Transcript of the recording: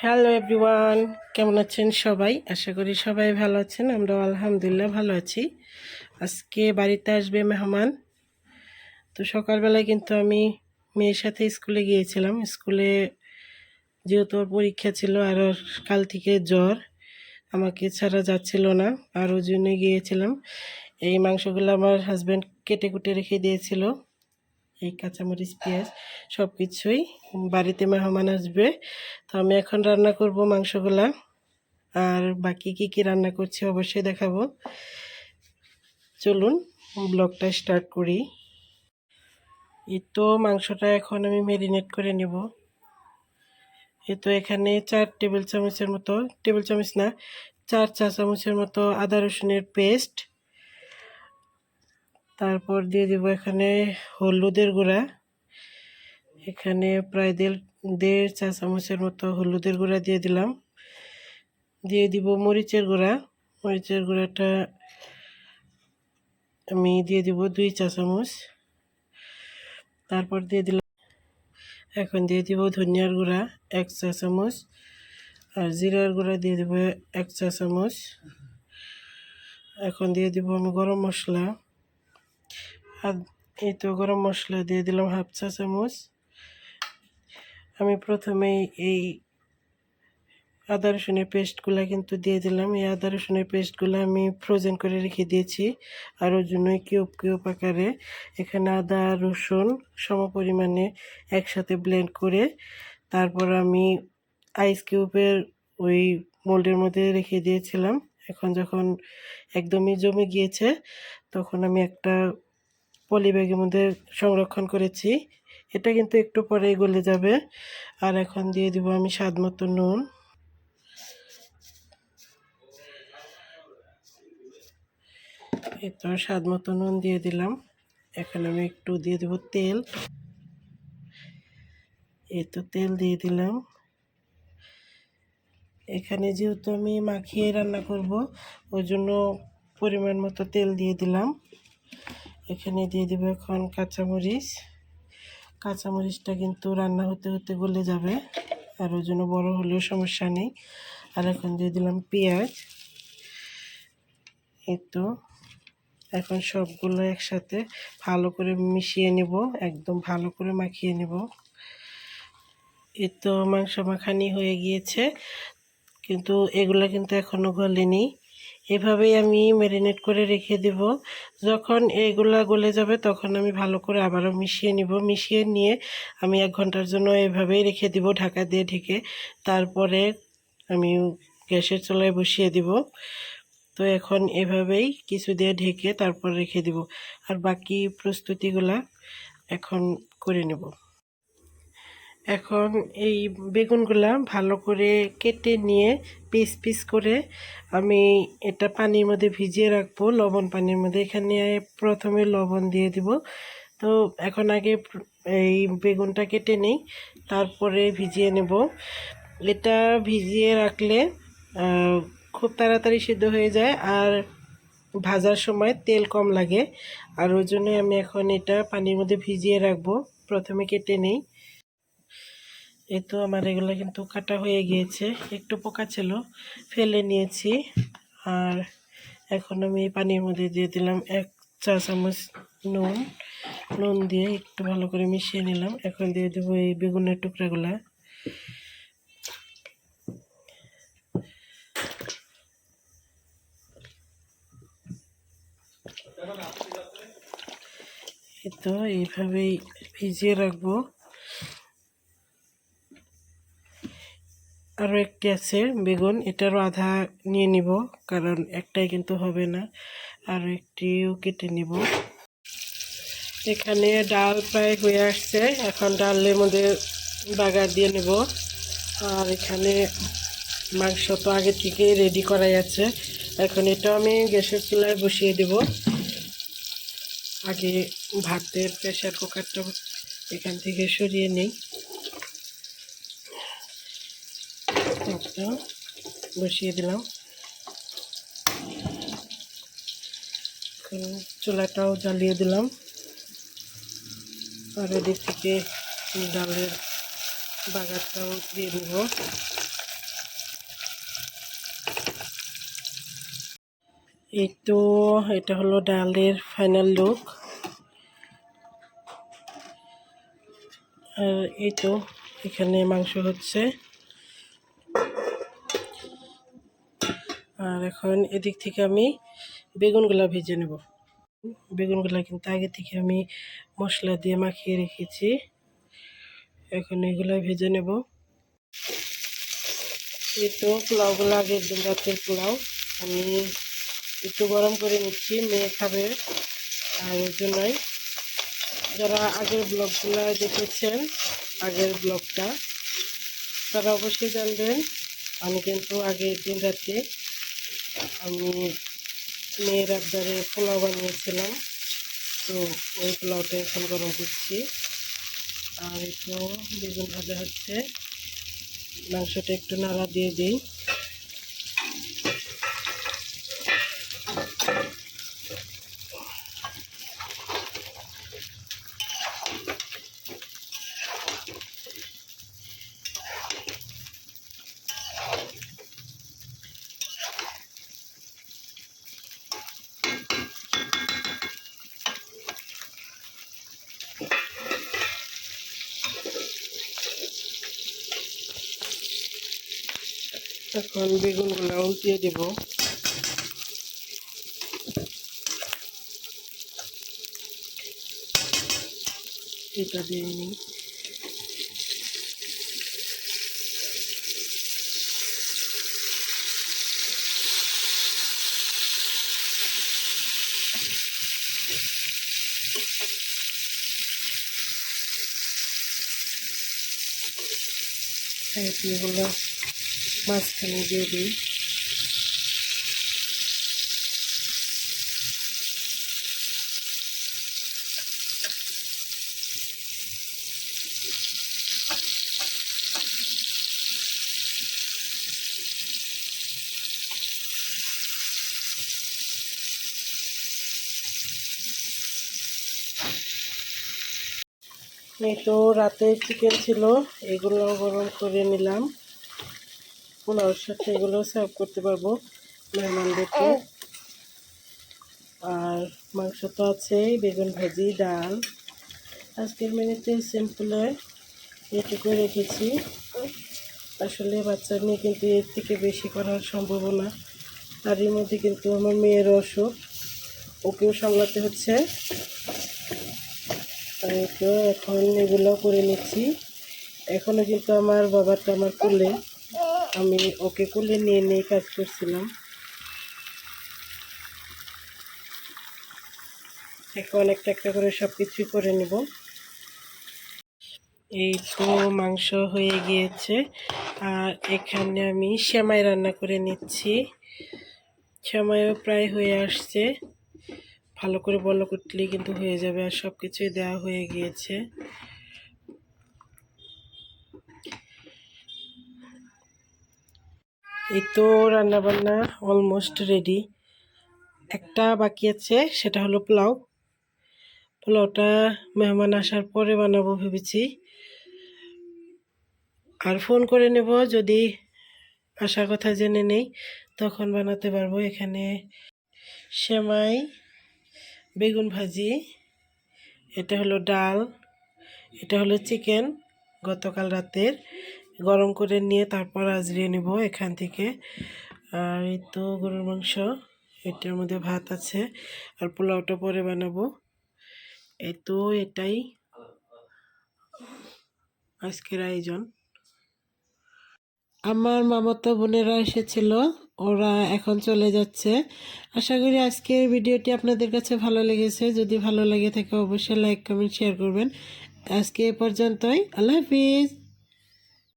Hello everyone কেমন আছেন সবাই? আশা করি সবাই ভালো আছেন। আমরা আলহামদুলিল্লাহ ভালো আছি। আজকে বাড়িতে আসবে মেহমান। তো সকালবেলায় কিন্তু আমি মেয়ের সাথে স্কুলে গিয়েছিলাম। স্কুলে যেহেতু ওর পরীক্ষা ছিল আর ওর কাল থেকে জ্বর, আমাকে ছাড়া যাচ্ছিল না। আর ওই জন্য গিয়েছিলাম। এই মাংসগুলো আমার হাজব্যান্ড কেটে কুটে রেখে দিয়েছিল। এই কাঁচামরিচ, পেঁয়াজ সব কিছুই বাড়িতে মেহমান আসবে। তো আমি এখন রান্না করব মাংসগুলা। আর বাকি কি কি রান্না করছি অবশ্যই দেখাবো। চলুন ব্লগটা স্টার্ট করি। এই তো মাংসটা এখন আমি ম্যারিনেট করে নেব। এই তো এখানে চার টেবিল চামচের মতো, টেবিল চামচ না, চার চা চামচের মতো আদা রসুনের পেস্ট তারপর দিয়ে দেবো এখানে হলুদের গুঁড়া। এখানে প্রায় দেড় দেড় চা চামচের মতো হলুদের গুঁড়া দিয়ে দিলাম। দিয়ে দিব মরিচের গুঁড়া। মরিচের গুঁড়াটা আমি দিয়ে দিব দুই চা চামচ। তারপর দিয়ে দিলাম, এখন দিয়ে দিব ধনিয়ার গুঁড়া এক চা চামচ। আর জিরার গুঁড়া দিয়ে দিব এক চা চামচ। এখন দিয়ে দিব আমি গরম মশলা। আর এই তো গরম মশলা দিয়ে দিলাম হাফ চা চামচ। আমি প্রথমেই এই আদা রসুনের পেস্টগুলো কিন্তু দিয়ে দিলাম। এই আদা রসুনের পেস্টগুলো আমি ফ্রোজেন করে রেখে দিয়েছি। আর ওর জন্য কিউব কিউব আকারে এখানে আদা, রসুন সম পরিমাণে একসাথে ব্লেন্ড করে তারপর আমি আইস কিউবের ওই মোল্ডের মধ্যে রেখে দিয়েছিলাম। এখন যখন একদমই জমে গিয়েছে, তখন আমি একটা পলি ব্যাগের মধ্যে সংরক্ষণ করেছি। এটা কিন্তু একটু পরেই গলে যাবে। আর এখন দিয়ে দিব আমি স্বাদ মতো নুন। তো স্বাদ মতো নুন দিয়ে দিলাম। এখন আমি একটু দিয়ে দেবো তেল। এই তো তেল দিয়ে দিলাম। এখানে যেহেতু আমি মাখিয়ে রান্না করব, ওই জন্য পরিমাণ মতো তেল দিয়ে দিলাম। এখানে দিয়ে দেবো এখন কাঁচামরিচ। কাঁচামরিচটা কিন্তু রান্না হতে হতে গলে যাবে, আর ওই জন্য বড়ো হলেও সমস্যা নেই। আর এখন দিয়ে দিলাম পেঁয়াজ। তো, এখন সবগুলো একসাথে ভালো করে মিশিয়ে নেব, একদম ভালো করে মাখিয়ে নেব। এই তো মাংস মাখানি হয়ে গিয়েছে, কিন্তু এগুলো কিন্তু এখনও গলেনি। এভাবেই আমি ম্যারিনেট করে রেখে দেব। যখন এগুলা গলে যাবে তখন আমি ভালো করে আবারও মিশিয়ে নিব। মিশিয়ে নিয়ে আমি এক ঘণ্টার জন্য এভাবেই রেখে দিব ঢাকা দিয়ে ঢেকে। তারপরে আমি গ্যাসের চুলায় বসিয়ে দিব। তো এখন এভাবেই কিছু দিয়ে ঢেকে তারপর রেখে দিব। আর বাকি প্রস্তুতিগুলা এখন করে নেব। এখন এই বেগুনগুলা ভালো করে কেটে নিয়ে পিস পিস করে আমি এটা পানির মধ্যে ভিজিয়ে রাখব, লবণ পানির মধ্যে। এখানে প্রথমে লবণ দিয়ে দিব। তো এখন আগে এই বেগুনটা কেটে নেই, তারপরে ভিজিয়ে নেব। এটা ভিজিয়ে রাখলে খুব তাড়াতাড়ি সিদ্ধ হয়ে যায় আর ভাজার সময় তেল কম লাগে। আর ওই জন্যই আমি এখন এটা পানির মধ্যে ভিজিয়ে রাখব, প্রথমে কেটে নেই। এই তো আমার এগুলো কিন্তু কাটা হয়ে গিয়েছে। একটু পোকা ছিল, ফেলে নিয়েছি। আর এখন আমি পানির মধ্যে দিয়ে দিলাম এক চা চামচ নুন। নুন দিয়ে একটু ভালো করে মিশিয়ে নিলাম। এখন দিয়ে দেবো এই বেগুনের টুকরাগুলা। এই তো এইভাবেই ভিজিয়ে রাখব। আরও একটি আছে, বেগুন, এটারও আধা নিয়ে নিব, কারণ একটাই কিন্তু হবে না। আর একটিও কেটে নিব। এখানে ডাল প্রায় হয়ে আসছে, এখন ডালের মধ্যে বাগার দিয়ে নেব। আর এখানে মাংস তো আগে থেকে রেডি করাই আছে। এখন এটা আমি গ্যাসের চুলায় বসিয়ে দেব। আগে ভাতের প্রেশার কুকারটা এখান থেকে সরিয়ে নিই। একটা বসিয়ে দিলাম। চুলাটাও জ্বালিয়ে দিলাম। আর এদিক থেকে ডালের বাগারটাও দিয়ে দেব। এই তো এটা হলো ডালের ফাইনাল লুক আর এই তো এখানে মাংস হচ্ছে। এখন এদিক থেকে আমি বেগুনগুলা ভেজে নেব। বেগুনগুলা কিন্তু আগে থেকে আমি মশলা দিয়ে মাখিয়ে রেখেছি। এখন এগুলো ভেজে নেব। এই তো পোলাওগুলো আগের দিন রাতের পোলাও। আমি একটু গরম করে নিচ্ছি, মেয়ে খাবে। আর ওই জন্যই যারা আগের ব্লগগুলো দেখেছেন, আগের ব্লগটা, তারা অবশ্যই জানবেন। আমি কিন্তু আগের দিন রাতে আমি মেয়ের আবদারে পোলাও বানিয়েছিলাম। তো ওই পোলাওটা এখন গরম করছি। আর একটু বেগুন ভাজা হচ্ছে। মাংসটা একটু নাড়া দিয়ে দিই। এখন বেগুনগুলো উল্টিয়ে দেব। এটা দিয়ে নিই। এগুলো মাঝখানে দিয়ে দিই। এই তো রাতে চিকেন ছিল এগুলো গরম করে নিলাম। পোলাওর সাথে এগুলো সার্ভ করতে পারব মেহমানদেরকে। আর মাংস তো আছেই বেগুন ভাজি ডাল। আজকের মেনুতে সিম্পলে এটুকু রেখেছি। আসলে বাচ্চা নিয়ে কিন্তু এর থেকে বেশি করার সম্ভাবনা তারই মধ্যে কিন্তু আমার মেয়ের অসুখ। ওকেও সামলাতে হচ্ছে। আর তো এখন এগুলো করে নিচ্ছি। এখনও কিন্তু আমার বাবাটা আমার কোলে। আমি ওকে কোলে নিয়ে নিয়ে কাজ করছিলাম। এখন একটা একটা করে সব কিছুই করে নেব। এই তো মাংস হয়ে গিয়েছে। আর এখানে আমি সেমাই রান্না করে নিচ্ছি। সেমাইও প্রায় হয়ে আসছে। ভালো করে বলো করলেই কিন্তু হয়ে যাবে আর সব কিছুই দেওয়া হয়ে গিয়েছে। এই তো রান্নাবান্না অলমোস্ট রেডি একটা বাকি আছে, সেটা হলো পোলাও। পোলাওটা মেহমান আসার পরে বানাবো ভেবেছি। আর ফোন করে নেব, যদি আসার কথা জেনে নেই, তখন বানাতে পারব। এখানে সেমাই, বেগুন ভাজি, এটা হলো ডাল, এটা হলো চিকেন। গতকাল রাতের গরম করে নিয়ে তারপর আজরিয়ে নেব এখান থেকে। আর এই তো গরুর মাংস, এটার মধ্যে ভাত আছে। আর পোলাওটা পরে বানাবো। এই তো এটাই আজকের আয়োজন। আমার মামাতো বোনেরা এসেছিল, ওরা এখন চলে যাচ্ছে। আশা করি আজকের ভিডিওটি আপনাদের কাছে ভালো লেগেছে। যদি ভালো লেগে থাকে অবশ্যই লাইক, কমেন্ট, শেয়ার করবেন। আজকে এ পর্যন্তই। আল্লাহ হাফিজ।